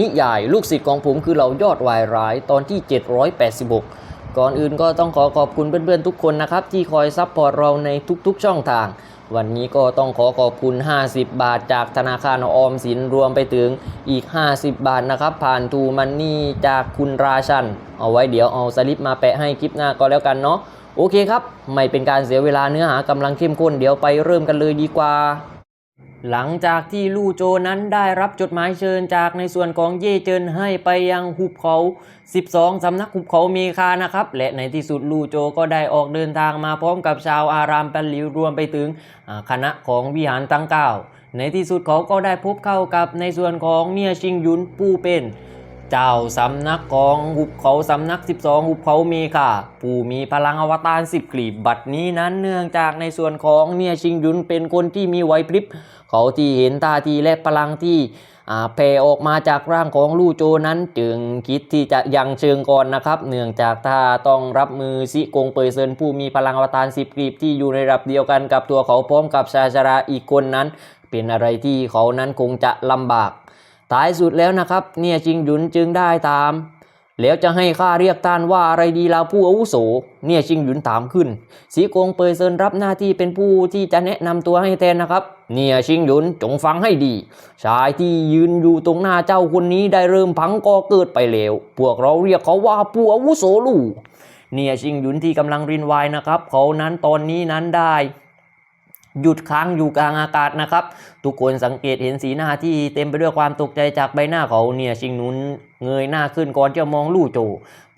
นิยายลูกศิษย์ของผมคือเหล่ายอดวายร้ายตอนที่ 786 ก่อนอื่นก็ต้องขอขอบคุณเพื่อนๆทุกคนนะครับ ที่คอยซัพพอร์ตเราในทุกๆช่องทาง วันนี้ก็ต้องขอขอบคุณ 50 บาทจากธนาคารออมสินรวมไปถึงอีก 50 บาทนะครับ ผ่านทูมันนี่จากคุณราชัน เอาไว้เดี๋ยวเอาสลิปมาแปะให้คลิปหน้าก็แล้วกันเนาะโอเคครับ ไม่เป็นการเสียเวลาเนื้อหากำลังเข้มข้นเดี๋ยวไปเริ่มกันเลยดีกว่า หลังจากที่ลู่โจนั้นได้รับจดหมายเชิญจากในส่วนของเย่เจินให้ไปยังหุบเขา 12 สำนักหุบเขาเมคานะครับ และในที่สุดลู่โจก็ได้ออกเดินทางมาพร้อมกับชาวอารามปันหลิวรวมไปถึงคณะของวิหารทั้งเก้าในที่สุดเขาก็ได้พบเข้ากับในส่วนของเนียชิงยุนผู้เป็นเจ้าสำนักของหุบเขาสำนัก 12 หุบเขาเมคาผู้มีพลังอวตารสิบกลีบบัดนี้นั้นเนื่องจากในส่วนของเนียชิงยุนเป็นคนที่มีไหวพริบ เขาที่เห็นท่าทีและพลังที่แผ่ออกมาจากร่างของลู่โจนั้นจึงคิดที่จะยังเชิงก่อนนะครับเนื่องจากถ้าต้องรับมือซิกงเปยเซินผู้มีพลังอวตารสิบกลีบที่อยู่ในระดับเดียวกันกับตัวเขาพร้อมกับชาชราอีกคนนั้น เป็นอะไรที่เขานั้นคงจะลำบากท้ายสุดแล้วนะครับ เนี่ยจิงหยุนจึงได้ตาม แล้วจะให้ข้าเรียกท่านว่าอะไรดีล่ะผู้อาวุโส เนี่ยชิงหยุนถามขึ้น สีกงเปยเซินรับหน้าที่เป็นผู้ที่จะแนะนำตัวให้แทนนะครับ เนี่ยชิงหยุนจงฟังให้ดี ชายที่ยืนอยู่ตรงหน้าเจ้าคนนี้ได้เริ่มพังก็เกิดไปแล้ว พวกเราเรียกเขาว่าผู้อาวุโสลู่เนี่ยชิงหยุนที่กำลังรินวายนะครับ เขานั้นตอนนี้นั้นได้หยุดค้างอยู่กลางอากาศนะครับ ทุกคนสังเกตเห็นสีหน้าที่เต็มไปด้วยความตกใจจากใบหน้าเขาเนี่ยชิงหนุนเงยหน้าขึ้นก่อนจะมองลู่โจ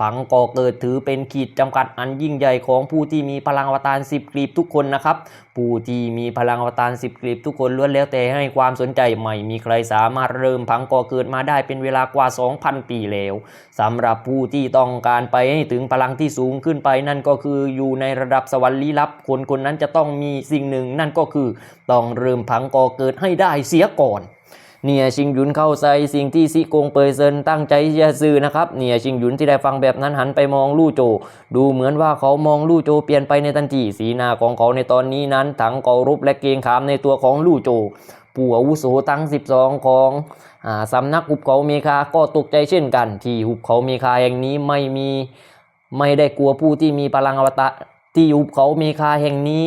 ผังก่อเกิดถือเป็นขีดจำกัดอันยิ่งใหญ่ของผู้ที่มีพลังอวตารสิบกลีบทุกคนนะครับ ผู้ที่มีพลังอวตารสิบกลีบทุกคนล้วนแล้วแต่ให้ความสนใจไม่ มีใครสามารถเริ่มผังก่อเกิดมาได้เป็นเวลากว่า 2,000 ปีแล้วสำหรับผู้ที่ต้องการไปให้ถึงพลังที่สูงขึ้นไปนั่นก็คืออยู่ในระดับสวรรค์ลี้ลับ คนคนนั้นจะต้องมีสิ่งหนึ่งนั่นก็คือ ต้องเริ่มผังก่อเกิดให้ได้เสียก่อน เนี่ยชิงหยุนเข้าใจสิ่งที่ซิกงเปยเซินตั้งใจจะสื่อนะครับเนี่ยชิงหยุนที่ได้ฟังแบบนั้นหันไปมองลู่โจ ดูเหมือนว่าเขามองลู่โจเปลี่ยนไปในทันทีสีหน้าของเขาในตอนนี้นั้นทั้งเคารพและเกรงขามในตัวของลู่โจผู้อาวุโสทั้ง 12 ของอ่าสำนักหุบเขาเมคาก็ตกใจเช่นกัน ที่หุบเขาเมคาแห่งนี้ไม่มีไม่ได้กลัวผู้ที่มีพลังอวตารที่หุบเขาเมคาแห่งนี้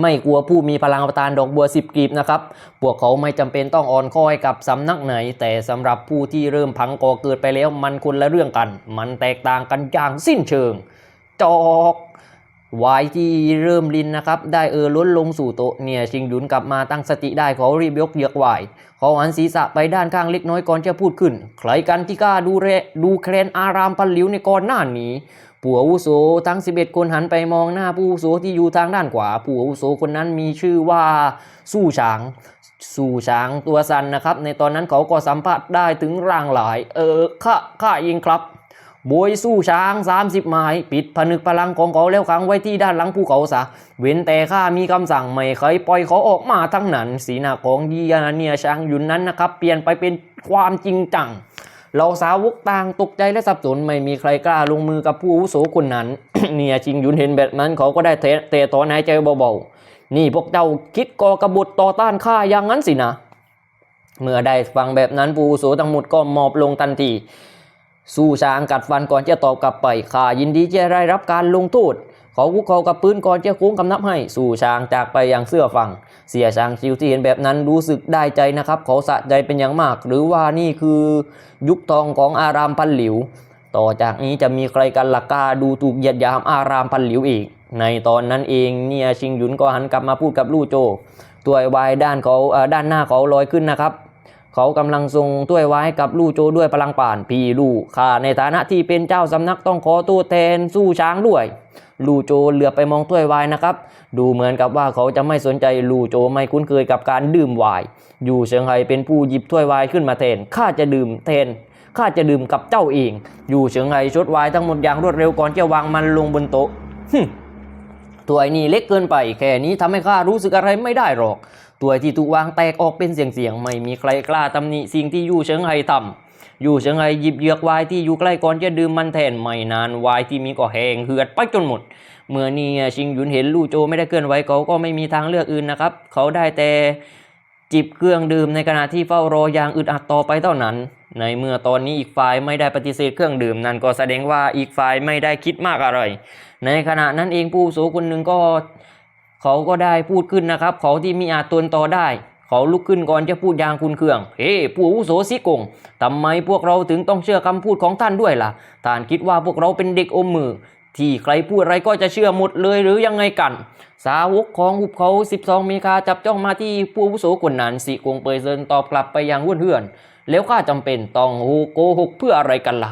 ไม่กลัวผู้มีพลังอวตารดอกบัวสิบกลีบนะครับ พวกเขาไม่จำเป็นต้องอ่อนข้อยกับสำนักไหน แต่สำหรับผู้ที่เริ่มพังก่อเกิดไปแล้วมันคนละเรื่องกัน มันแตกต่างกันอย่างสิ้นเชิง จอกวายที่เริ่มลินนะครับ ได้เออล้นลงสู่โต๊ะเนี่ยชิงหยุนกลับมาตั้งสติได้เขารีบยกเหยือกวายเขาหันศีรษะไปด้านข้างเล็กน้อยก่อนจะพูดขึ้น ใครกันที่กล้าดูเรดูแคลนอารามปันหลิวในก่อนหน้านี้ ผู้อาวุโสทั้ง 11 คนหันไปมองหน้าผู้อาวุโสที่อยู่ทางด้านขวา ผู้อาวุโสคนนั้นมีชื่อว่าสู้ฉางสู่ช้างตัวสันนะครับ ในตอนนั้นเขาก็สัมผัสได้ถึงร่างหลาย เออข้าข้ายิงครับบวยสู้ช้าง 30 ไม้ปิดผนึกพลังของเขาแล้วขังไว้ที่ด้านหลังภูเขาซะเว้นแต่ข้ามีคำสั่งไม่เคยปล่อยเขาออกมาทั้งนั้น สีหน้าของดียาเนียช้างยุนนั้นนะครับ เปลี่ยนไปเป็นความจริงจัง เราสาวกต่างตกใจและสับสนไม่มีใครกล้าลงมือกับผู้อาวุโสคนนั้น เนี่ยชิงยุนเห็นแบบนั้นเขาก็ได้เตะเตะถอนหายใจเบาๆ นี่พวกเจ้าคิดก่อกระบฏต่อต้านข้าอย่างนั้นสินะ เมื่อได้ฟังแบบนั้นผู้อาวุโสทั้งหมดก็มอบลงทันทีสู้ช้างกัดฟันก่อนจะตอบกลับไปข้ายินดีจะได้รับการลงโทษ ขาคุกเขากับปืนก่อนจะโค้งคำนับให้ สู่ช้างจากไปอย่างเสื้อฟังเสียช้างชิวที่เห็นแบบนั้นรู้สึกได้ใจนะครับ เขาสะใจเป็นอย่างมาก หรือว่านี่คือยุคทองของอารามพันหลิว ต่อจากนี้จะมีใครกันหลักกาดูถูกเหยียดยามอารามพันหลิวอีก ในตอนนั้นเองเนี่ยชิงหยุนก็หันกลับมาพูดกับลู่โจตัววายด้านเขาด้านหน้าเขาลอยขึ้นนะครับ เขากำลังทรงถ้วยไว้กับลู่โจด้วยพลังป่านพี่ลู่ข้าในฐานะที่เป็นเจ้าสำนักต้องขอตัวแทนสู้ช้างด้วย ลู่โจเหลือไปมองถ้วยไวน์นะครับ ดูเหมือนกับว่าเขาจะไม่สนใจลู่โจไม่คุ้นเคยกับการดื่มไวน์อยู่เฉิงไฮเป็นผู้หยิบถ้วยไวน์ขึ้นมาแทนข้าจะดื่มแทนข้าจะดื่มกับเจ้าเอง อยู่เฉิงไฮชดไวน์ทั้งหมดอย่างรวดเร็วก่อนจะวางมันลงบนโต๊ะฮึมถ้วยนี้เล็กเกินไป แค่นี้ทำให้ข้ารู้สึกอะไรไม่ได้หรอก ตัวที่ถูกวางแตกออกเป็นเสียงๆไม่มีใครกล้าตำหนิสิ่งที่ยู่เฉิงไฮทำอยู่เฉิงไฮหยิบเยือกไวน์ที่อยู่ใกล้ก่อนจะดื่มมันแทนไม่นานไวน์ที่มีก็แห้งเหือดไปจนหมด เมื่อนี่ชิงหยุนเห็นลู่โจไม่ได้เคลื่อนไหวเขาก็ไม่มีทางเลือกอื่นนะครับ เขาได้แต่จิบเครื่องดื่มในขณะที่เฝ้ารออย่างอึดอัดต่อไปเท่านั้น ในเมื่อตอนนี้อีกฝ่ายไม่ได้ปฏิเสธเครื่องดื่มนั่นก็แสดงว่าอีกฝ่ายไม่ได้คิดมากอะไร ในขณะนั้นเองผู้อาวุโสคนหนึ่งก็ เขาก็ได้พูดขึ้นนะครับ เขาที่มีอาจตนต่อได้ เขาลุกขึ้นก่อนจะพูดอย่างคุณเครื่อง เฮ้ผู้อาวุโสซิกงทำไมพวกเราถึงต้องเชื่อคำพูดของท่านด้วยล่ะ ท่านคิดว่าพวกเราเป็นเด็กอมมือ ที่ใครพูดอะไรก็จะเชื่อหมดเลยหรือยังไงกัน สาวกของหุบเขา 12 เมกาจับจ้องมาที่ผู้อาวุโสคนนั้นสิกงเปยเซินตอบกลับไปอย่างเพื่อน แล้วข้าจำเป็นต้องโกหกเพื่ออะไรกันล่ะ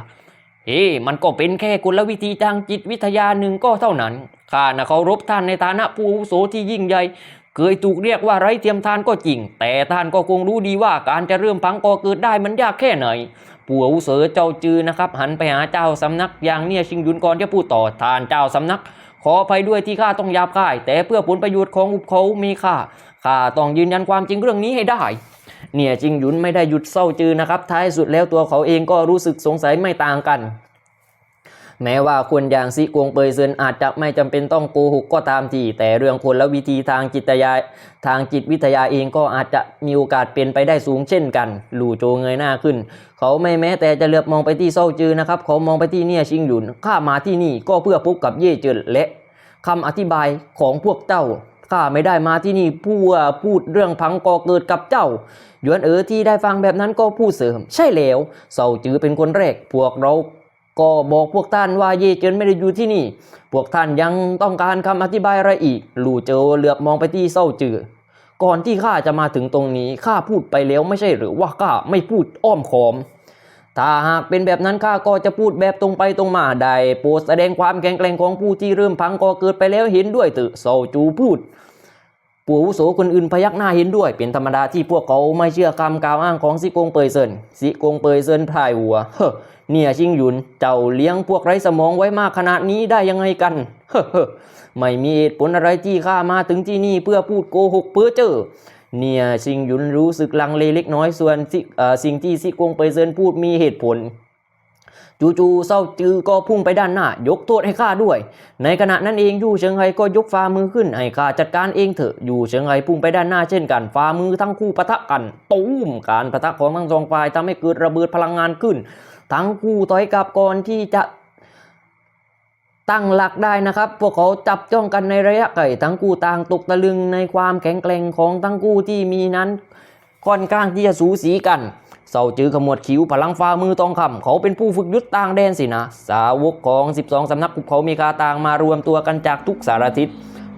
เฮ้มันก็เป็นแค่กลวิธีทางจิตวิทยาหนึ่งก็เท่านั้น ข้านะเคารพท่านในฐานะผู้อาวุโสที่ยิ่งใหญ่ เคยถูกเรียกว่าไร้เทียมทานก็จริง แต่ท่านก็คงรู้ดีว่าการจะเริ่มพังก่อเกิดได้มันยากแค่ไหนผู้อาวุโสเจ้าจือนะครับ หันไปหาเจ้าสำนักอย่างเนี่ยชิงยุนก่อนจะพูดต่อท่านเจ้าสำนัก ขออภัยด้วยที่ข้าต้องยาบคาย แต่เพื่อผลประโยชน์ของอุบเขามีค่าข้าต้องยืนยันความจริงเรื่องนี้ให้ได้เนี่ยจิงหยุนไม่ได้หยุดเศร้าจือนะครับ ท้ายสุดแล้วตัวเขาเองก็รู้สึกสงสัยไม่ต่างกัน แม้ว่าคนอย่างซิกวงเปยเซินอาจจะไม่จำเป็นต้องโกหกก็ตามทีแต่เรื่องคนและวิธีทางจิตยาทางจิตวิทยาเองก็อาจจะมีโอกาสเป็นไปได้สูงเช่นกัน หลู่โจเงยหน้าขึ้น เขาไม่แม้แต่จะเหลือบมองไปที่เศร้าจือนะครับ เขามองไปที่เนี่ยชิงหยุนข้ามาที่นี่ก็เพื่อพบกับเย่เจินและคำอธิบายของพวกเจ้าข้าไม่ได้มาที่นี่เพื่อพูดเรื่องพังก่อเกิดกับเจ้าหยวนเอ๋อที่ได้ฟังแบบนั้นก็พูดเสริม ใช่แล้วเศร้าจือเป็นคนแรกพวกเรา ก็บอกพวกท่านว่าเยเจินไม่ได้อยู่ที่นี่ พวกท่านยังต้องการคำอธิบายอะไรอีก ลู่เจอเหลือบมองไปที่เศร้าจือ ก่อนที่ข้าจะมาถึงตรงนี้ข้าพูดไปแล้วไม่ใช่หรือว่าข้าไม่พูดอ้อมขอม ถ้าหากเป็นแบบนั้นข้าก็จะพูดแบบตรงไปตรงมาได้โปรดแสดงความแข็งแกร่งของผู้ที่เริ่มพังก่อเกิดไปแล้วเห็นด้วยเถอะเศร้าจูพูด ปู่อาวุโสคนอื่นพยักหน้าเห็นด้วย เป็นธรรมดาที่พวกเขาไม่เชื่อคำกล่าวอ้างของซิกงเปยเซินซิกงเปยเซินพายหัว เฮ้เนี่ยชิงหยุน เจ้าเลี้ยงพวกไร้สมองไว้มากขนาดนี้ได้ยังไงกัน เฮ้ไม่มีเหตุผลอะไรที่ข้ามาถึงที่นี่เพื่อพูดโกหกเพ้อเจ้อเนี่ยชิงหยุนรู้สึกลังเลเล็กน้อยส่วนสิ่งที่ซิกงเปยเซินพูดมีเหตุผล จู่ๆเศร้าจือก็พุ่งไปด้านหน้า ยกโทษให้ข้าด้วย ในขณะนั้นเองยู่เฉิงไฮก็ยกฝ่ามือขึ้นให้ข้าจัดการเองเถอะยู่เฉิงไฮพุ่งไปด้านหน้าเช่นกันฝ่ามือทั้งคู่ปะทะกันตูมการปะทะของทั้งสองฝ่ายทำให้เกิดระเบิดพลังงานขึ้น ทั้งคู่ต่อยกลับก่อนที่จะตั้งหลักได้นะครับ พวกเขาจับจ้องกันในระยะไกลทั้งคู่ต่างตกตะลึงในความแข็งแกร่งของทั้งคู่ที่มีนั้นค่อนข้างที่จะสูสีกัน เศร้าจือขมวดคิ้วพลังฟ้ามือทองคำเขาเป็นผู้ฝึกยุทธต่างแดนสินะ สาวกของ 12 สำนักภูเขาเมกาต่างมารวมตัวกันจากทุกสารทิศ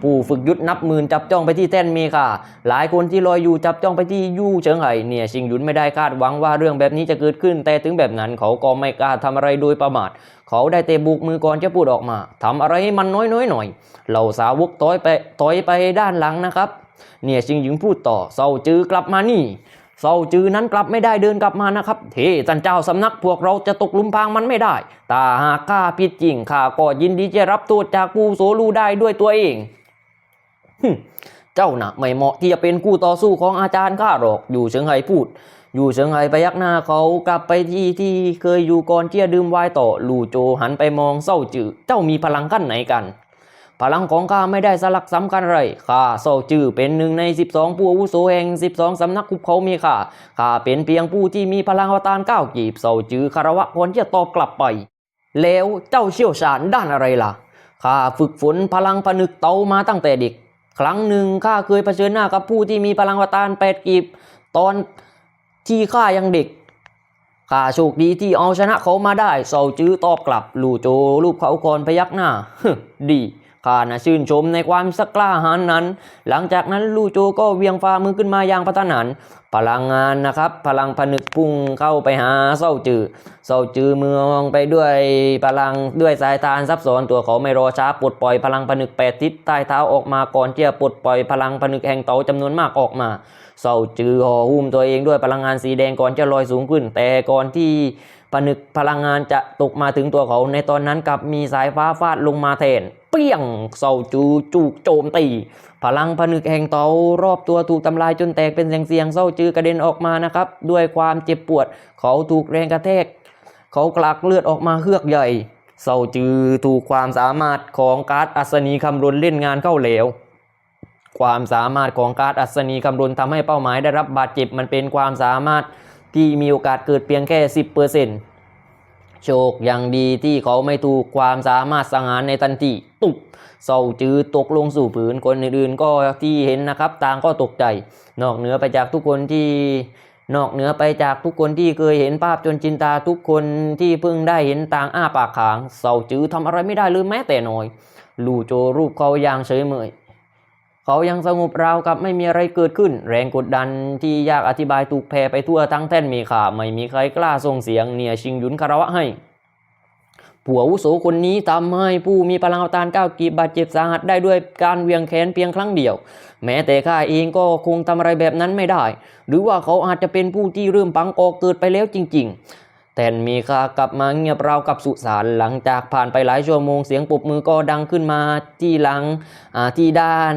ผู้ฝึกยุทธนับหมื่นจับจ้องไปที่แท่นเมคาหลายคนที่ลอยอยู่จับจ้องไปที่ยู่เฉิงไห่เนี่ยชิงหยุนไม่ได้คาดหวังว่าเรื่องแบบนี้จะเกิดขึ้น แต่ถึงแบบนั้นเขาก็ไม่กล้าทำอะไรโดยประมาท เขาได้เตะบุกมือก่อนจะพูดออกมาทำอะไรให้มันน้อยๆหน่อย เหล่าสาวกถอยไปถอยไปด้านหลังนะครับ เนี่ยชิงหยุนพูดต่อเศร้าจือกลับมานี่ เศร้าจือนั้นกลับไม่ได้เดินกลับมานะครับเฮ้ท่านเจ้าสำนักพวกเราจะตกลุมพางมันไม่ได้แต่หากข้าผิดจริงข้าก็ยินดีจะรับโทษจากปูโสลูได้ด้วยตัวเองเจ้าน่ะไม่เหมาะที่จะเป็นคู่ต่อสู้ของอาจารย์ข้าหรอก อยู่เฉิงไห้พูด อยู่เฉิงไห้ไปยักหน้าเขากลับไปที่ที่เคยอยู่ก่อนที่จะดื่มไวน์ต่อ ลู่โจหันไปมองเศร้าจือเจ้ามีพลังขั้นไหนกัน พลังของข้าไม่ได้สลักสำคัญอะไรข้าโซจือเป็นหนึ่งใน 12 ผู้อาวุโสแห่ง 12 สำนักคุบเขามีข้าข้าเป็นเพียงผู้ที่มีพลังอวตารก้าวกีบโซจือคารวะคนที่จะตอบกลับไป แล้วเจ้าเชี่ยวชาญด้านอะไรล่ะข้าฝึกฝนพลังผนึกเตามาตั้งแต่เด็ก ครั้งหนึ่งข้าเคยเผชิญหน้ากับผู้ที่มีพลังอวตารแปดกีบ ตอนที่ข้ายังเด็กข้าโชคดีที่เอาชนะเขามาได้เซาจื้อตอบกลับ ลู่โจรูปเขาก่อนพยักหน้าฮดี ข้านะชื่นชมในความสักกล้าหาญนั้น หลังจากนั้นลู่โจก็เวียงฝ่ามือขึ้นมาอย่างพัฒนานพลังงานนะครับ พลังผนึกพุ่งเข้าไปหาเศร้าจือเศร้าจือเมืองไปด้วยพลังด้วยสายตาซับซ้อนตัวเขาไม่รอช้าปลดปล่อยพลังผนึกแปดทิศใต้เท้าออกมาก่อนที่จะปลดปล่อยพลังผนึกแห่งเตาจำนวนมากออกมาเศร้าจือห่อหุ้มตัวเองด้วยพลังงานสีแดงก่อนจะลอยสูงขึ้น แต่ก่อนที่ ผนึกพลังงานจะตกมาถึงตัวเขาในตอนนั้นกับมีสายฟ้าฟาดลงมาแทน เปี้ยงเศร้าจือจูกโจมตี พลังผนึกแห่งเตารอบตัวถูกทำลายจนแตกเป็นเสียงเสียงเศร้าจือกระเด็นออกมานะครับ ด้วยความเจ็บปวด เขาถูกแรงกระแทก เขากลักเลือดออกมาเฮือกใหญ่เศร้าจือถูกความสามารถของการ์ดอัศนีคำรณเล่นงานเข้าเหลว ความสามารถของการ์ดอัศนีคำรณทำให้เป้าหมายได้รับบาดเจ็บมันเป็นความสามารถ ที่มีโอกาสเกิดเพียงแค่ 10%โชคยังดีที่เขาไม่ถูกความสามารถสังหารในทันทีตุบเศร้าจืดตกลงสู่ผืนคนอื่นๆก็ที่เห็นนะครับต่างก็ตกใจ นอกเหนือไปจากทุกคนที่นอกเหนือไปจากทุกคนที่เคยเห็นภาพจนจินตาทุกคนที่เพิ่งได้เห็นต่างอ้าปากขางเศร้าจืดทำอะไรไม่ได้เลยแม้แต่น้อย ลู่โจรูปเขาอย่างเฉยเมย เขายังสงบราวกับไม่มีอะไรเกิดขึ้น แรงกดดันที่ยากอธิบายถูกแผ่ไปทั่วทั้งแท่นมีขาไม่มีใครกล้าส่งเสียงเนี่ยชิงยุนคารวะให้ผัวอาวุโสคนนี้ทำให้ผู้มีพลังอวตารก้าวกีบบาดเจ็บสาหัสได้ด้วยการเวียงแขนเพียงครั้งเดียว แม้แต่ข้าเองก็คงทำอะไรแบบนั้นไม่ได้ หรือว่าเขาอาจจะเป็นผู้ที่เริ่มปังกอเกิดไปแล้วจริง ๆ แต่มีคากลับมาเงียบราวกับสุสานหลังจากผ่านไปหลายชั่วโมงเสียงปรบมือก็ดังขึ้นมาที่หลังที่ด้าน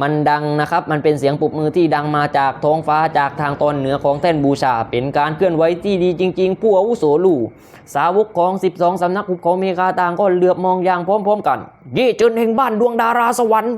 มันดังนะครับ มันเป็นเสียงปรบมือที่ดังมาจากท้องฟ้าจากทางตอนเหนือของแท่นบูชา เป็นการเคลื่อนไหวที่ดีจริง ๆ ผู้อาวุโสลู่ สาวกของ 12 สำนักภูเขาเมกาต่างก็เหลือบมองอย่างพร้อม ๆ กัน ยี่จุนแห่งบ้านดวงดาราสวรรค์